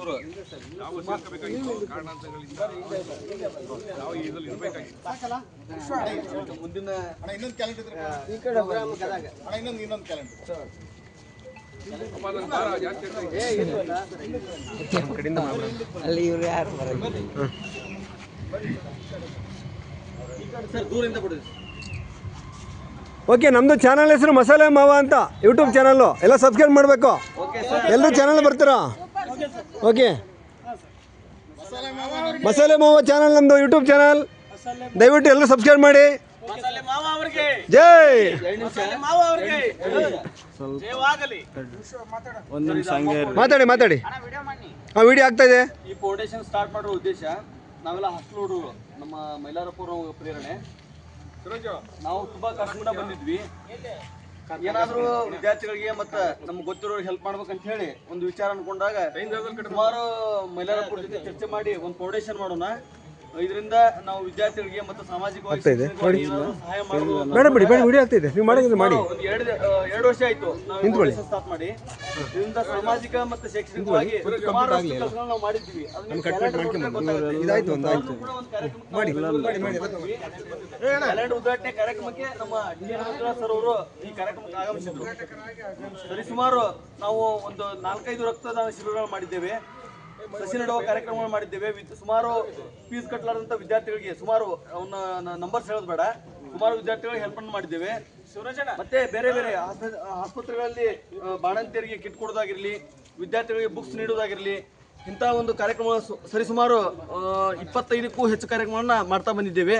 ಸಚಿವರು ನಾವು ಸೇರ್ಕೋಬೇಕಾಗಿತ್ತು ಕಾರಣಾಂತರಗಳಿಂದ ನಾವು ಇದ್ರಲ್ಲಿ ಇರಬೇಕಾಗಿತ್ತು. ಮುಂದಿನ ಅಣ್ಣ ಇನ್ನೊಂದು ಕ್ಯಾಲೆಂಡರ್ ಪ್ರೋಗ್ರಾಮ್ ಗದಗ ಅಣ್ಣ ಇನ್ನೊಂದು ಇನ್ನೊಂದು ಕ್ಯಾಲೆಂಡರ್. ಅಲ್ಲಿ ಇವ್ರು ಯಾರು ದೂರಿಂದ ಬಿಡಿ ಓಕೆ ನಮ್ದು ಚಾನಲ್ ಹೆಸರು ಮಸಾಲೆ ಮಾವ ಅಂತ ಯೂಟ್ಯೂಬ್ ಚಾನಲ್ಲು ಎಲ್ಲ ಸಬ್ಸ್ಕ್ರೈಬ್ ಮಾಡಬೇಕು. ಎಲ್ಲರೂ ಚಾನಲ್ ಬರ್ತೀರಾ? ಓಕೆ. ಮಸಾಲೆ ಮಾವ ಚಾನಲ್ ನಮ್ಮದು ಯೂಟ್ಯೂಬ್ ಚಾನಲ್ ದಯವಿಟ್ಟು ಎಲ್ಲರೂ ಸಬ್ಸ್ಕ್ರೈಬ್ ಮಾಡಿ. ಜೈ. ಮಾತಾಡಿ ಮಾತಾಡಿ. ಹಾಂ ವಿಡಿಯೋ ಆಗ್ತಾ ಇದೆ. ಈ ಫೌಂಡೇಶನ್ ಸ್ಟಾರ್ಟ್ ಮಾಡೋ ಉದ್ದೇಶ ನಾವೆಲ್ಲ ಹಾಸ್ಟೆಲ್ ಹುಡುಗರು ನಮ್ಮ ಮೈಲಾರಪುರ ಪ್ರೇರಣೆ. ನಾವು ತುಂಬಾ ಕಷ್ಟದಿಂದ ಬಂದಿದ್ವಿ. ಏನಾದ್ರೂ ವಿದ್ಯಾರ್ಥಿಗಳಿಗೆ ಮತ್ತೆ ನಮ್ಗೆ ಗೊತ್ತಿರೋರಿಗೆ ಹೆಲ್ಪ್ ಮಾಡ್ಬೇಕಂತ ಹೇಳಿ ಒಂದು ವಿಚಾರ ಅನ್ಕೊಂಡಾಗ ಸುಮಾರು ಮಹಿಳೆಯರ ಜೊತೆ ಚರ್ಚೆ ಮಾಡಿ ಒಂದು ಫೌಂಡೇಶನ್ ಮಾಡೋಣ. ಇದರಿಂದ ನಾವು ವಿದ್ಯಾರ್ಥಿಗಳಿಗೆ ಮತ್ತು ಸಾಮಾಜಿಕವಾಗಿ ಆಗ್ತಾ ಇದೆ. ಶೈಕ್ಷಣಿಕವಾಗಿ ಸಹಾಯ ಮಾಡ್ಬೋದು ಬೇಡ ಬಿಡಿ ಬೇಡ ವಿಡಿಯೋ ಆಗ್ತಾ ಇದೆ. ನೀವು ಮಾಡೋದಿದ್ರೆ ಮಾಡಿ. ಒಂದು ಎರಡು ಎರಡು ವರ್ಷ ಆಯ್ತು. ನಾವು ನಿಂತ್ಕೊಳ್ಳಿ. ಸ್ಟಾರ್ಟ್ ಮಾಡಿ. ಇದರಿಂದ ಸಾಮಾಜಿಕ ಮತ್ತು ಶೈಕ್ಷಣಿಕವಾಗಿ ಸುಮಾರು ಕೆಲಸಗಳನ್ನ ನಾವು ಅದನ್ನ ಗೊತ್ತಾಗುತ್ತೆ. ಇದಾಯ್ತು ಒಂದು ಆಯ್ತು. ಕೂಡ ಒಂದು ಉದ್ಘಾಟನೆ ಕಾರ್ಯಕ್ರಮಕ್ಕೆ ನಮ್ಮ ಡಿ ಎನ್ ಸರ್ ಅವರು ಈ ಕಾರ್ಯಕ್ರಮಕ್ಕೆ ಆಗಮಿಸಿದ್ರು. ಸರಿ ಸುಮಾರು ನಾವು ಒಂದು ನಾಲ್ಕೈದು ರಕ್ತದಾನ ಶಿಬಿರಗಳು ಮಾಡಿದ್ದೇವೆ. ಸಸಿ ನೆಡುವ ಕಾರ್ಯಕ್ರಮಗಳು ಮಾಡಿದ್ದೇವೆ. ವಿದ್- ಸುಮಾರು ಫೀಸ್ ಕಟ್ಟಲಾರಂತ ವಿದ್ಯಾರ್ಥಿಗಳಿಗೆ ಸುಮಾರು ಅವನ್ನ ನಂಬರ್ಸ್ ಹೇಳೋದು ಬೇಡ. ಸುಮಾರು ವಿದ್ಯಾರ್ಥಿಗಳಿಗೆ ಹೆಲ್ಪ್ ಅನ್ನು ಮಾಡಿದ್ದೇವೆ. ಮತ್ತೆ ಬೇರೆ ಬೇರೆ ಆಸ್ಪ- ಆಸ್ಪತ್ರೆಗಳಲ್ಲಿ ಬಾಣಂತಿಯರಿಗೆ ಕಿಟ್ ಕೊಡೋದಾಗಿರ್ಲಿ ವಿದ್ಯಾರ್ಥಿಗಳಿಗೆ ಬುಕ್ಸ್ ನೀಡೋದಾಗಿರ್ಲಿ ಇಂಥ ಒಂದು ಕಾರ್ಯಕ್ರಮ ಸರಿಸುಮಾರು ಇಪ್ಪತ್ತೈದಕ್ಕೂ ಹೆಚ್ಚು ಕಾರ್ಯಕ್ರಮಗಳನ್ನ ಮಾಡ್ತಾ ಬಂದಿದ್ದೇವೆ.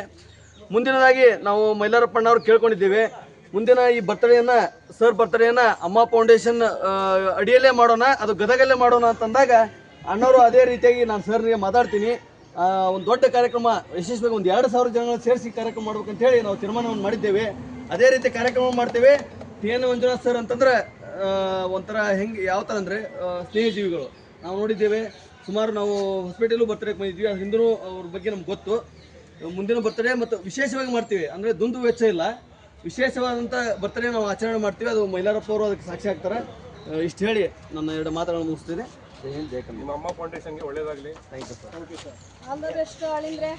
ಮುಂದಿನದಾಗಿ ನಾವು ಮೈಲಾರಪ್ಪಣ್ಣ ಅವ್ರು ಕೇಳ್ಕೊಂಡಿದ್ದೇವೆ. ಮುಂದಿನ ಈ ಬರ್ತಡೆಯನ್ನ ಸರ್ ಬರ್ತಡೆಯನ್ನ ಅಮ್ಮ ಫೌಂಡೇಶನ್ ಅಡಿಯಲ್ಲೇ ಮಾಡೋಣ ಅದು ಗದಗಲ್ಲೇ ಮಾಡೋಣ ಅಂತಂದಾಗ ಅಣ್ಣವರು ಅದೇ ರೀತಿಯಾಗಿ ನಾನು ಸರ್ಗೆ ಮಾತಾಡ್ತೀನಿ. ಒಂದು ದೊಡ್ಡ ಕಾರ್ಯಕ್ರಮ, ಯಶಸ್ವಿಯಾಗಿ ಒಂದು ಎರಡು ಸಾವಿರ ಜನಗಳನ್ನ ಸೇರಿಸಿ ಕಾರ್ಯಕ್ರಮ ಮಾಡ್ಬೇಕಂತ ಹೇಳಿ ನಾವು ತೀರ್ಮಾನವನ್ನು ಮಾಡಿದ್ದೇವೆ. ಅದೇ ರೀತಿ ಕಾರ್ಯಕ್ರಮ ಮಾಡ್ತೇವೆ. ಟಿ ಎನ್ ಮಂಜುನಾಥ್ ಸರ್ ಅಂತಂದ್ರೆ ಒಂಥರ ಹೆಂಗೆ, ಯಾವ ಥರ ಅಂದರೆ ಸ್ನೇಹಜೀವಿಗಳು. ನಾವು ನೋಡಿದ್ದೇವೆ. ಸುಮಾರು ನಾವು ಹಾಸ್ಪಿಟಲು ಬರ್ತಡೇ ಬಂದಿದ್ವಿ ಅದು ಹಿಂದೂ ಅವ್ರ ಬಗ್ಗೆ ನಮ್ಗೆ ಗೊತ್ತು. ಮುಂದಿನ ಬರ್ತಡೇ ಮತ್ತು ವಿಶೇಷವಾಗಿ ಮಾಡ್ತೀವಿ. ಅಂದರೆ ದುಂದು ವೆಚ್ಚ ಇಲ್ಲ. ವಿಶೇಷವಾದಂಥ ಬರ್ತಡೇ ನಾವು ಆಚರಣೆ ಮಾಡ್ತೀವಿ. ಅದು ಮೈಲಾರಪ್ಪ ಅವರು ಅದಕ್ಕೆ ಸಾಕ್ಷಿ ಆಗ್ತಾರೆ. ಇಷ್ಟು ಹೇಳಿ ನನ್ನ ಎರಡು ಮಾತುಗಳನ್ನು ಮುಗಿಸ್ತೀನಿ. ಥ್ಯಾಂಕ್ ಯು ನಿಮ್ಮ ಅಮ್ಮ ಯು ಒಳ್ಳೇದಾಗಲಿ. ಆಲ್ ದ ಬೆಸ್ಟ್ ಅಳಿಂದ್ರೆ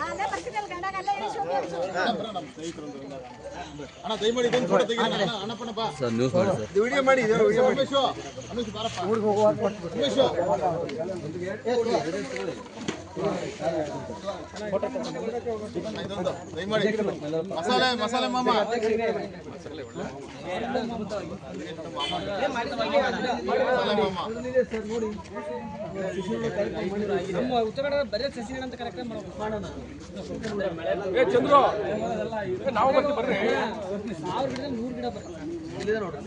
ನಾನೇ ಬರ್ತೀನಿ ಅಲ್ಲಿ ಗಂಡಾಗ ಅಲ್ಲೇ ಇಳಿಸಿ ಹೋಗಿ ಅವ್ರು ಅಣ್ಣ ದಯಮಾಡಿ ಇದೊಂದು ಫೋಟೋ ತೆಗಿ ಅಣ್ಣ ಅಣ್ಣಪ್ಪನ ಸರ್ ವಿಡಿಯೋ ಮಾಡಿ ವಿಡಿಯೋ ಮಾಡಿ ಅನುಷ್ ಬಾರಪ್ಪ. ದಯಮಾಡಿ ಮಸಾಲೆ ಮಸಾಲೆ ಮಾಮ ಅಂತ ಮಾಮ ಮಾಡೋಣ ಚಂದ್ರು ಏ, ನಾವು ಬರ್ತೀವಿ ಬರ್ರಿ ಇಲ್ಲಿದೆ ನೋಡ್ರಿ